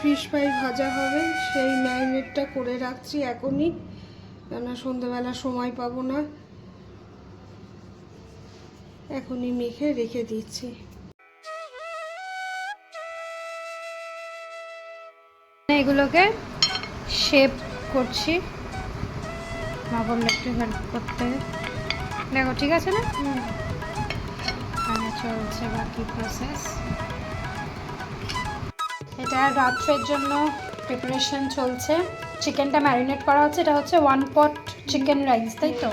Fish fry ভাজা হবে সেই ম্যারিনেটটা করে রাখছি এখনই। কেননা সন্ধ্যেবেলা সময় পাবো না। এখনই মেখে রেখে দিচ্ছি। এগুলোকে শেপ করছি। মা বলল একটু হেল্প করতে। দেখো ঠিক আছে না? চলছে বাকি প্রসেস এটা রাত্রের জন্য প্রিপারেশন চলছে। চিকেনটা ম্যারিনেট করা হচ্ছে এটা হচ্ছে ওয়ান পট চিকেন রাইস তাই তো?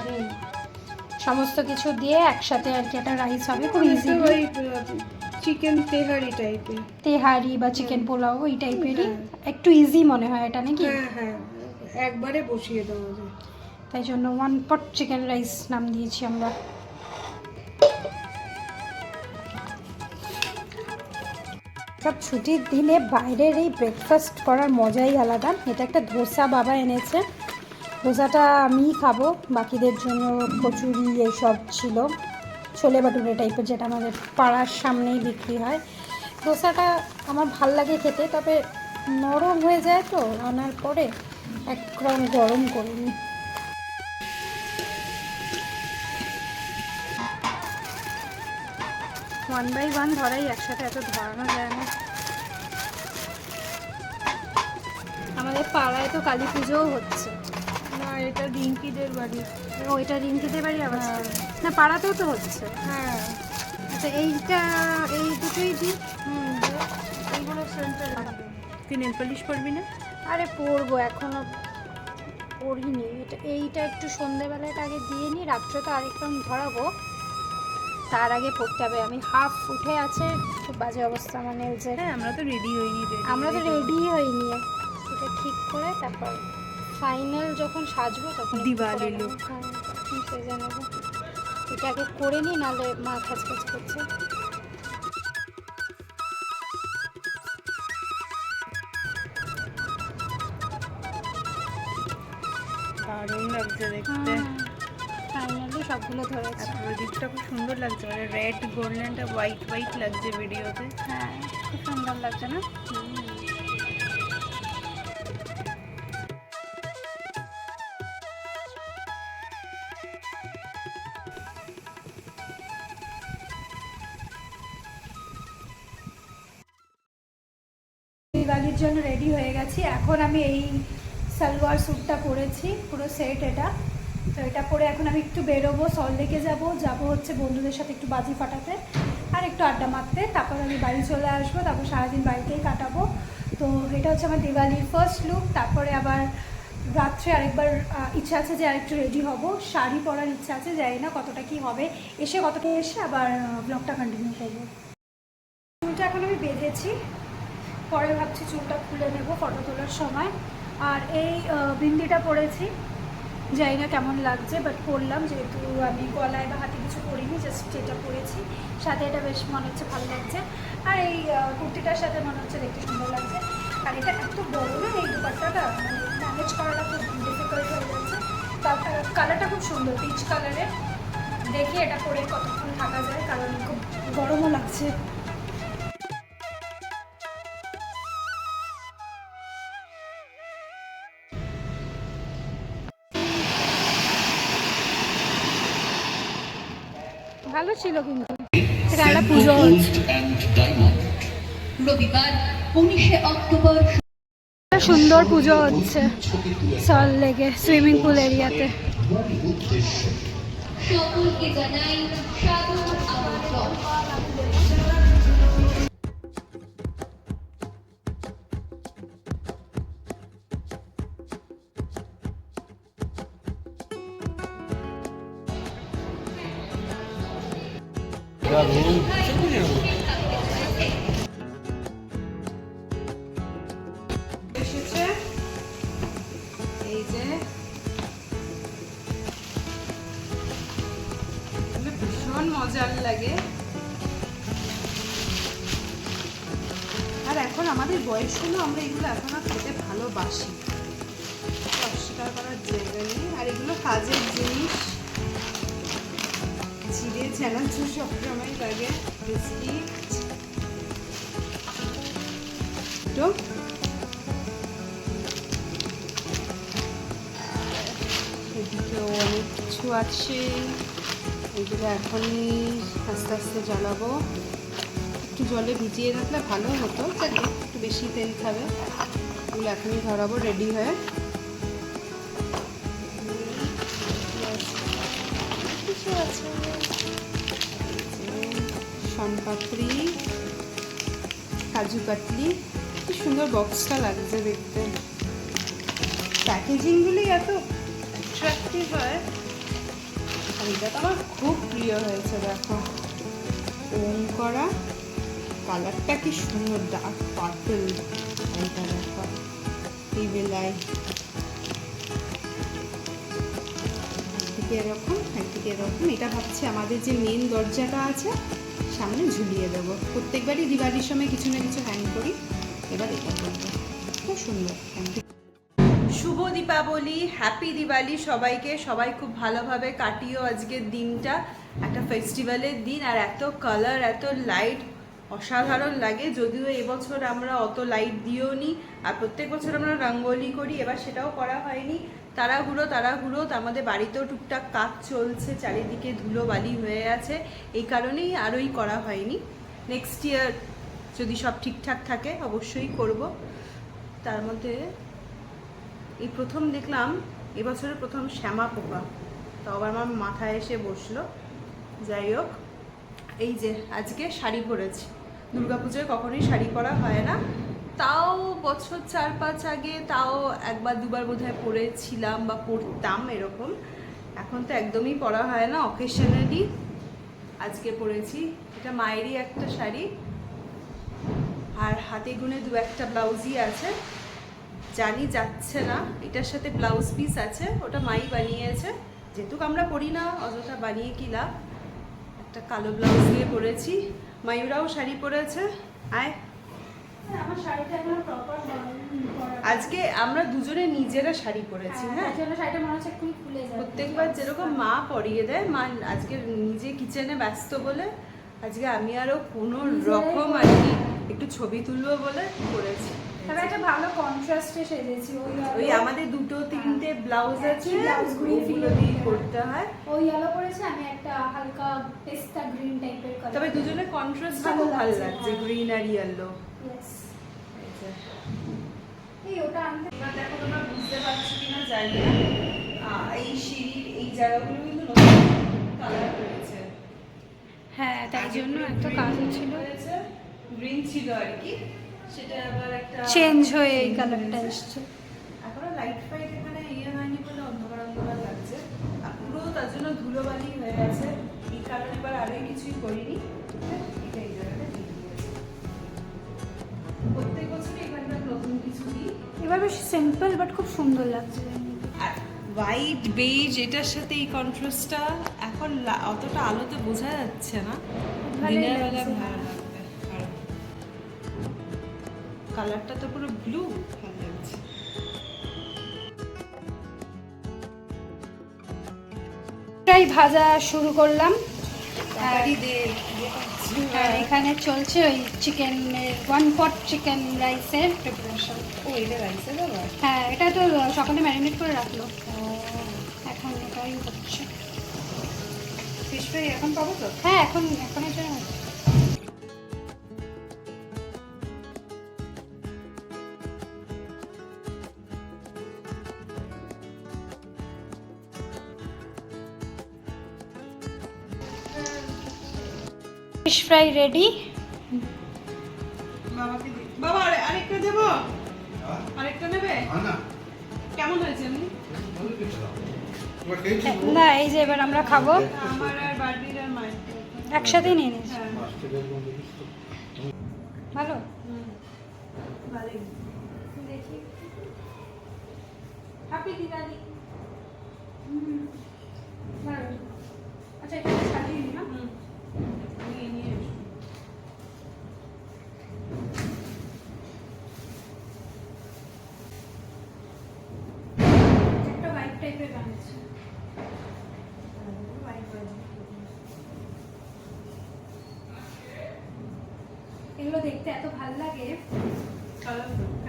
সমস্ত কিছু দিয়ে একসাথে আর কি একটা রাইস হবে খুব ইজি চিকেন তেহারি টাইপের তেহারি বা চিকেন পোলাও ওই টাইপেরই একটু ইজি মনে হয় এটা নাকি? হ্যাঁ হ্যাঁ। একবারে বসিয়ে দেওয়া যায় তাই জন্য ওয়ান পট চিকেন রাইস নাম দিয়েছি আমরা। সব ছুটির দিনে বাইরের এই ব্রেকফাস্ট করার মজাই আলাদা। এটা একটা ধোসা বাবা এনেছে। ধোসাটা আমিই খাব, বাকিদের জন্য কচুরি এইসব ছিল। ছোলে বাটুরে টাইপের যেটা আমাদের পাড়ার সামনেই বিক্রি হয়। ধোসাটা আমার ভালো লাগে খেতে, তবে নরম হয়ে যায় তো, আনার পরে একদম গরম করে নিই। ওয়ান বাই ওয়ান ধরাই একসাথে এত ধরানো যায় না। আমাদের পাড়ায় তো কালী পুজোও হচ্ছে। না এটা রিঙ্কিদের বাড়ি। ও এটা রিঙ্কিদের বাড়ি আবার? হ্যাঁ। না পাড়াতেও তো হচ্ছে। হ্যাঁ। আচ্ছা এইটা এই দুটোই দিই? হুম এইগুলো সেন্টার তুই নেল পালিশ করবি না? আরে পরবো এখনও পড়িনি। এটা এইটা একটু সন্ধেবেলাটা আগে দিয়ে নিই রাত্রে তো আরেকদম ধরাবো। তার আগে পড়তে হবে। আমি হাফ উঠে আছে খুব বাজে অবস্থা মানে নেলসের হ্যাঁ আমরা তো রেডি হইনি আমরা তো রেডি হইনি। এটা ঠিক করে তারপর ফাইনাল যখন সাজবো তখন দিওয়ালি look। হ্যাঁ সেজে নেব। এটা আগে করে নিই নাহলে মা খাচ খাচ করছে। দারুণ লাগছে দেখতে। ফাইনালি সবগুলো ধরেছে। আর প্রদীপটা খুব সুন্দর লাগছে। মানে রেড গোল্ডেনটা হোয়াইট হোয়াইট লাগছে ভিডিওতে। হ্যাঁ খুব সুন্দর লাগছে না? দিওয়ালির জন্য রেডি হয়ে গেছি। এখন আমি এই সালোয়ার স্যুটটা পরেছি। পুরো সেট এটা। তো এটা পরে এখন আমি একটু বেরোবো সল লেকে যাব যাব হচ্ছে বন্ধুদের সাথে একটু বাজি ফাটাতে আর একটু আড্ডা মারতে। তারপর আমি বাড়ি চলে আসব, তারপর সারাদিন বাড়িতেই কাটাবো। তো এটা হচ্ছে আমার দিওয়ালির ফার্স্ট লুক তারপরে আবার রাত্রে আরেকবার ইচ্ছা আছে যে আরেকটু রেডি হব। শাড়ি পরার ইচ্ছা আছে, জানি না কতটা কি হবে। এসে কতটা এসে আবার ব্লগটা কন্টিনিউ করব। চুলটা এখন আমি বেঁধেছি। পরে ভাবছি চুলটা খুলে নেব ফটো তোলার সময়। আর এই বিন্দিটা পরেছি। জানি না কেমন লাগছে বাট পরলাম যেহেতু আমি গলায় বা হাতে কিছু পরিনি জাস্ট যেটা পরেছি সাথে এটা বেশ মনে হচ্ছে ভালো লাগছে। আর এই কুর্তিটার সাথে মনে হচ্ছে দেখতে সুন্দর লাগছে। আর এটা এত বড় না, এই দুপাট্টাটা মানে ম্যানেজ করাটা খুব ডিফিকাল্ট হয়ে যাচ্ছে। তারপর কালারটা খুব সুন্দর পিচ কালারের দেখি এটা পরে কতক্ষণ থাকা যায়, কারণ খুব গরমও লাগছে। ভালো ছিল কিন্তু। একটা পুজো। হচ্ছে রবিবার উনিশে অক্টোবর। সুন্দর পুজো হচ্ছে সল লেগে সুইমিং পুল এরিয়াতে সকলকে জানাই ভীষণ মজার লাগে। আর এখন আমাদের বয়স হলো আমরা এগুলো এখন খেতে ভালোবাসি। অস্বীকার করার জায়গা নেই। আর এগুলো কাজের জিনিস। চানাচুর সবসময় লাগে বিস্কিট তো এদিকেও অনেক কিছু আছে। এগুলো এখনই আস্তে আস্তে জ্বালাবো। একটু জলে ভিজিয়ে রাখলে ভালো হতো। একটু বেশি তেল খাবে। এগুলো এখনই ধরাবো রেডি হয়ে। শনপাপড়ি কাজু কাটলি। কি সুন্দর বক্সটা লাগছে দেখতে। প্যাকেজিংগুলি এত অ্যাট্রাক্টিভ হয়। এটা তো আমার খুব প্রিয় হয়েছে, দেখো। ওম করা। কালারটা কি সুন্দর ডার্ক পার্পল এইটা দেখো এই বেলায় এরকম এরকম। এটা ভাবছি আমাদের যে মেন দরজাটা আছে সামনে ঝুলিয়ে দেবো। প্রত্যেকবারই দিওয়ালির সময় কিছু না কিছু হ্যাং করি। এবার এটা করব। খুব সুন্দর। শুভ দীপাবলি হ্যাপি দিওয়ালি সবাইকে। সবাই খুব ভালোভাবে কাটিও আজকের দিনটা। একটা ফেস্টিভ্যালের দিন আর এত কালার এত লাইট অসাধারণ লাগে। যদিও এবছর আমরা অত লাইট দিও নি আর প্রত্যেক বছর আমরা রঙ্গোলি করি, এবার সেটাও করা হয়নি। তাড়াহুড়ো তাড়াহুড়ো। আমাদের বাড়িতেও টুকটাক কাজ চলছে, চারিদিকে ধুলো বালি হয়ে আছে। এই কারণেই আরোই করা হয়নি। নেক্সট ইয়ার যদি সব ঠিকঠাক থাকে, অবশ্যই করব। তার মধ্যে এই প্রথম দেখলাম এবছরের প্রথম শ্যামা পোকা তো আবার আমার মাথায় এসে বসল। যাই হোক, এই যে আজকে শাড়ি পরেছি। দুর্গাপুজোয় কখনোই শাড়ি পরা হয় না। তাও বছর চার পাঁচ আগে তাও একবার, দুবার বোধহয় পরেছিলাম বা পরতাম এরকম। এখন তো একদমই পরা হয় না অকেশনালি আজকে পরেছি এটা মায়েরই একটা শাড়ি। আর হাতে গুনে দু একটা ব্লাউজই আছে। জানি যাচ্ছে না, এটার সাথে ব্লাউজ পিস আছে, ওটা মাই বানিয়েছে। যেহেতু আমরা পরি না, অযথা বানিয়ে কি লাভ? একটা কালো ব্লাউজ দিয়ে পরেছি মায়ুরাও শাড়ি পরেছে। আয় আমার শাড়িটা এখনও প্রপার আজকে আমরা দুজনে নিজেরা শাড়ি পরেছি হ্যাঁ যাবে প্রত্যেকবার যেরকম মা পরিয়ে দেয় মা আজকে নিজে কিচেনে ব্যস্ত বলে আজকে আমি আরও কোনো রকম আর কি একটু ছবি তুলবো বলে করেছি। তবে একটা ভালো কন্ট্রাস্টে সেজেছি ওই ওই আমাদের দুটো তিনটে ব্লাউজ আছে দিয়ে করতে হয়। ওই ইয়েলো পরেছে আমি একটা হালকা পেস্তা গ্রিন টাইপের তবে দুজনে কন্ট্রাস্টটা ভালো খুব ভালো লাগছে, হ্যাঁ। গ্রিন আর ইয়েলো Yes. এই ওটা আনতে এবার দেখো তোমরা বুঝতে পারছ কিনা জানি না। এই সিঁড়ির এই জায়গাগুলো কিন্তু নতুন কালার হয়েছে হ্যাঁ তাই জন্য এত কাজ ছিল। গ্রিন ছিল আর কি। সেটা আবার একটা চেঞ্জ হয়ে এই কালারটা। এসছে। এখনও লাইট ফাইট এখানে ইয়ে হয়নি বলে অন্ধকার অন্ধকার লাগছে। আর পুরো তার জন্য ধুলোবালি হয়ে আছে। এই কারণে এবার কিছুই করিনি। সিম্পল বাট খুব সুন্দর লাগছে। হোয়াইট বেজ এটার সাথে এই কন্ট্রাস্টটা এখন অতটা আলোতে বোঝা যাচ্ছে না। দিনের বেলা ভালো। লাগবে। কালারটা তো পুরো ব্লু ভালো লাগছে প্রায় ভাজা শুরু করলাম। আর এখানে চলছে ওই চিকেনের ওয়ান পট চিকেন রাইসের প্রিপারেশন ও এটা রাইসে দেবো হ্যাঁ এটা তো সকালে ম্যারিনেট করে রাখল। এখন এটাই হচ্ছে। ফিশ ফ্রাই এখন পাবো তো? হ্যাঁ এখন এখন এটা ফিশ ফ্রাই রেডি নেবে? কেমন হয়েছে না এই যে এবার আমরা খাব। আমার আর বার্বির আর মায়ের একসাথেই নিয়ে নিয়েছি হ্যাঁ। ভালো? হুম। দেখি। হ্যাপি দিওয়ালি ভালো আচ্ছা এটা ছাড়িয়ে নি না হুম নিয়ে নিয়ে এসো। একটা হোয়াইট টাইপের বানিয়েছে এগুলো দেখতে এত ভালো লাগে। কালারফুল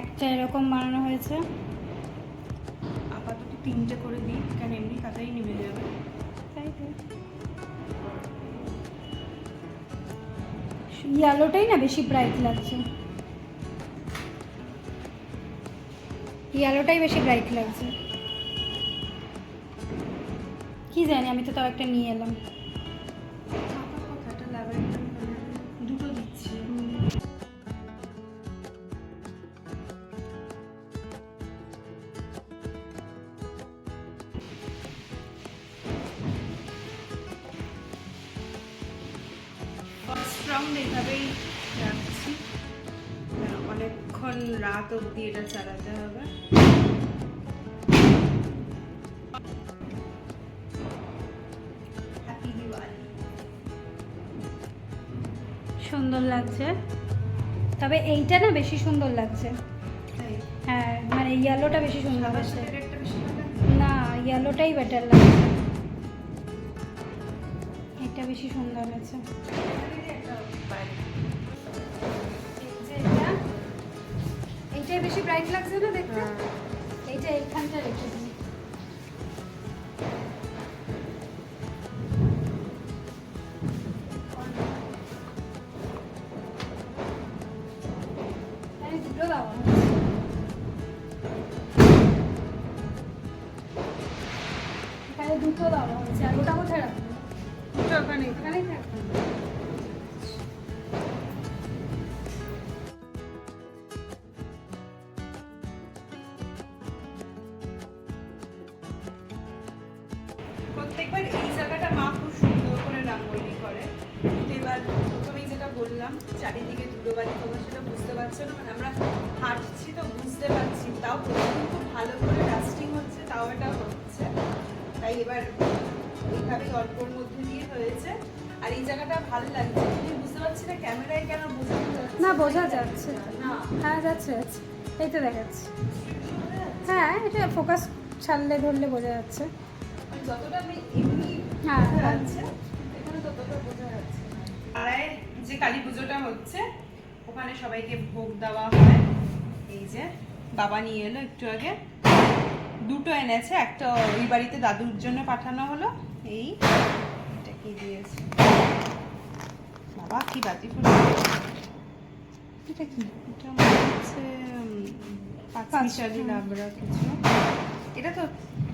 একটা এরকম বানানো হয়েছে। আপাতত তিনটে করে দিই, কারণ এমনি তাড়াতাড়ি নিভে যাবে। তাই ইয়েলোটাই না বেশি ব্রাইট লাগছে? ইয়ালোটাই বেশি ব্রাইট লাগছে। কি জানি, আমি তো তাও একটা নিয়ে এলাম। ফার্স্ট রাউন্ড এইভাবেই রাখছি অনেকক্ষণ রাত অবধি এটা চালাতে হবে। সুন্দর লাগছে। তবে এইটা না বেশি সুন্দর লাগছে। হ্যাঁ মানে ইয়েলোটা বেশি সুন্দর লাগছে? না ইয়েলোটাই বেটার লাগছে। এটা বেশি সুন্দর আছে এইটাই বেশি ব্রাইট লাগছে না দেখতে? হ্যাঁ। এইটা এইখানটা রেখে দিই দুটো দুটো দেওয়া হয়েছে আর ওটা কোথায় রাখব? ওটা ওখানে এখানেই থাকবে ভালো লাগছে। বুঝতে পারছি না ক্যামেরায় কেন বোঝা যাচ্ছে? না বোঝা যাচ্ছে। না। হ্যাঁ যাচ্ছে যাচ্ছে। এই তো দেখাচ্ছে হ্যাঁ এটা ফোকাস ছাড়লে ধরলে বোঝা যাচ্ছে। মানে যতটা আমি এমনি হ্যাঁ, হ্যাঁ। যাচ্ছে এখানে ততটা বোঝা যাচ্ছে পাড়ায় যে কালী পুজোটা হচ্ছে ওখানে সবাইকে ভোগ দেওয়া হয়। এই যে বাবা নিয়ে এলো একটু আগে। দুটো এনেছে একটা ওই বাড়িতে দাদুর জন্য পাঠানো হলো। এই এটা কি দিয়েছে? বাবা কি বাজি এটা কি? এটা মনে হচ্ছে উম, পাঁচ পাঁচ, মিশালি হুম। লাবড়া কিছু। এটা তো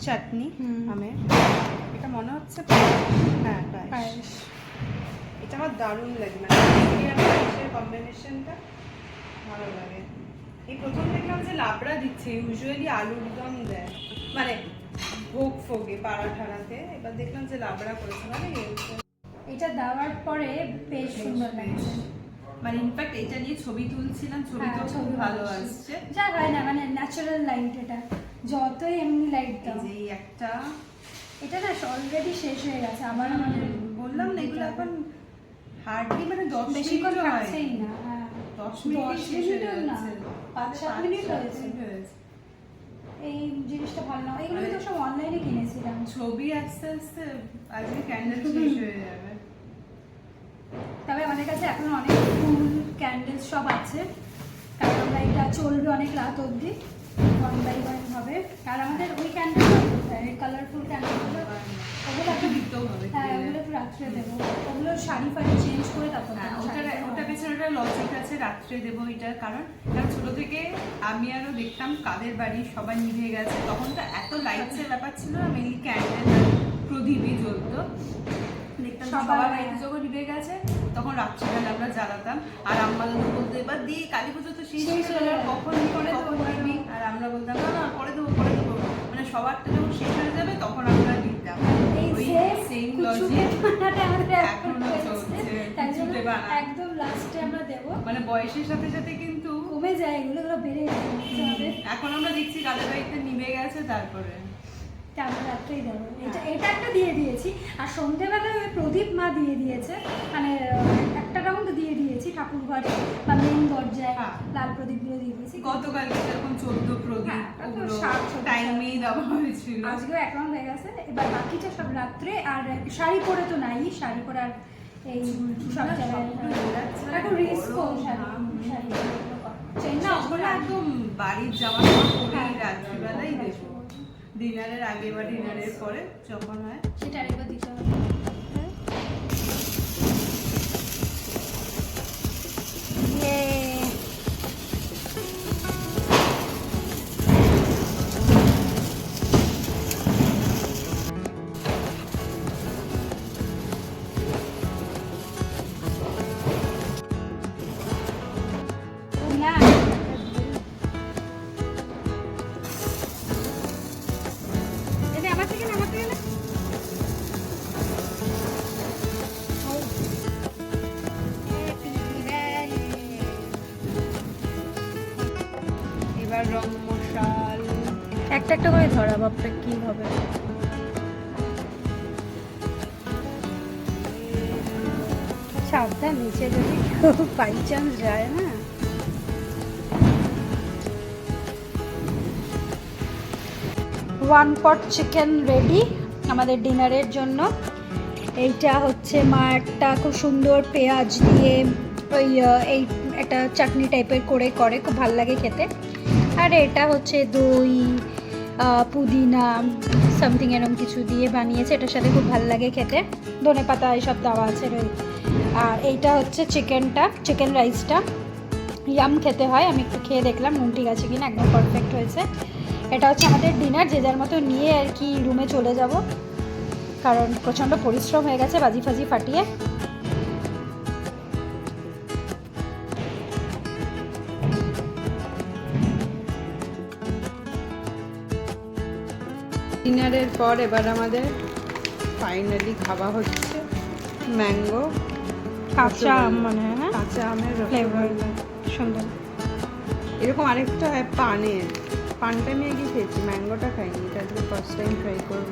চাটনি। আমের। এটা মনে হচ্ছে। হ্যাঁ পায়েস। এটা আমার দারুণ লাগে মানে পায়েসের কম্বিনেশনটা ভালো লাগে। এই প্রথম দেখলাম যে লাবড়া দিচ্ছে ইউজুয়ালি আলুর দম দেয়। মানে ভোগ ফোগে পাড়া ঠাড়াতে এবার দেখলাম যে লাবড়া করেছে মানে এটা দেওয়ার পরে বেশ সুন্দর লাগছে। মানে ইনফ্যাক্ট এটা নিয়ে ছবি তুলছিলাম ছবি হ্যাঁ, তো খুব ভালো আসছে। যা হয় না মানে ন্যাচারাল লাইট এটা। যতই এমনি লাইট দাও। এই একটা। এটা না অলরেডি শেষ হয়ে গেছে আবার মানে বললাম না এগুলো এখন হার্ডলি মানে দশ বেশিক্ষণ হয়। না হ্যাঁ। দশ মিনিট না পাঁচ সাত মিনিট হয়েছে। মিনিট হয়েছে। এই জিনিসটা ভালো না এগুলো তো সব অনলাইনে কিনেছিলাম। ছবি আস্তে আস্তে আজকে ক্যান্ডেল শেষ হয়ে যাবে। তবে আমাদের কাছে এখন অনেক ফুল ক্যান্ডেল সব আছে। কারণ আমরা এটা চলবে অনেক রাত অবধি। ওয়ান বাই ওয়ান হবে। আর আমাদের ওই ক্যান্ডেল কালারফুল ক্যান্ডেলগুলো ওগুলো একটু একটু দিতেও হবে হ্যাঁ ওগুলো একটু রাত্রে দেবো। ওগুলো শাড়ি ফাড়ি চেঞ্জ করে তারপর হ্যাঁ। ওটার শাড়িটা ওটা পেছনে একটা লজিক আছে রাত্রে দেবো এটার কারণ। কারণ ছোট থেকে আমি আরও দেখতাম কাদের বাড়ি সবাই নিভে গেছে। তখন তো এত লাইটসের ব্যাপার ছিল না মেনলি ক্যান্ডেল প্রদীপই জ্বলতো। দেখতাম সবার বাড়িতে যখন নিভে গেছে তখন রাত্রিবেলা আমরা জ্বালাতাম। আর আম্মা দাদু বলতো এবার দিয়ে কালী পুজো তো শেষ হয়ে গেল কখন করে দিবি আর আমরা বলতাম না না পরে দেবো পরে দেবো। মানে সবারটা যখন শেষ হয়ে যাবে তখন আমরা দিতাম। ওই সেম লজিক এখনও এখনও চলছে, চলছে তাই জন্য কুচুটে বানা। একদম লাস্টে আমরা দেবো। মানে বয়সের সাথে সাথে কিন্তু কমে যায় এগুলো বেড়ে আমাদের এখন আমরা দেখছি কাদের বাড়িতে নিভে গেছে তারপরে। রাত্রেই দেবো এটা এটা একটা দিয়ে দিয়েছি। আর সন্ধেবেলায় ওই প্রদীপ মা দিয়ে দিয়েছে। মানে একটা রাউন্ড দিয়ে দিয়েছি ঠাকুর ঘরে বা মেন দরজায় হ্যাঁ। লাল প্রদীপগুলো দিয়ে দিয়েছি। গতকাল যেরকম চোদ্দ প্রদীপ হ্যাঁ। টাইমেই দেওয়া হয়েছিল। আজকেও এক রাউন্ড হয়ে গেছে। এবার বাকিটা সব রাত্রে আর শাড়ি পরে তো নাই শাড়ি পরে আর এই সব জায়গায় relax এখন রিস্ক শাড়ি হ্যাঁ। না ওগুলো একদম বাড়ির যাওয়ার পর হ্যাঁ। রাত্রিবেলাই দেবো ডিনারের আগে বা ডিনারের পরে যখন হয়। সেটা আরেকবার দিতে হবে। একটা করে ধরা, বাপরে, কি হবে? সাবধান, নিচে যদি বাই চান্স যায়, না? ওয়ান পট চিকেন রেডি আমাদের ডিনারের জন্য। এইটা হচ্ছে মা একটা খুব সুন্দর পেঁয়াজ দিয়ে ওই এই একটা চাটনি টাইপের করে করে, খুব ভালো লাগে খেতে। আর এটা হচ্ছে দই পুদিনা সামথিং এরকম কিছু দিয়ে বানিয়েছে। এটার সাথে খুব ভালো লাগে খেতে। ধনে পাতা এইসব দেওয়া আছে রই আর এইটা হচ্ছে চিকেনটা, চিকেন রাইসটা। ইয়াম খেতে হয়, আমি একটু খেয়ে দেখলাম, নুন ঠিক আছে কিনা, একদম পারফেক্ট হয়েছে। এটা হচ্ছে আমাদের ডিনার যে যার মতো নিয়ে আর কি রুমে চলে যাব। কারণ প্রচণ্ড পরিশ্রম হয়ে গেছে বাজি ফাজি ফাটিয়ে। ডিনারের পর এবার আমাদের ফাইনালি খাওয়া হচ্ছে ম্যাঙ্গো কাঁচা আম মানে হয় না কাঁচা আমের ফ্লেভার সুন্দর। এরকম আরেকটা হয় পানের। পানটা আমি আগে খেয়েছি ম্যাঙ্গোটা খাইনি এটা আজকে ফার্স্ট টাইম ট্রাই করব।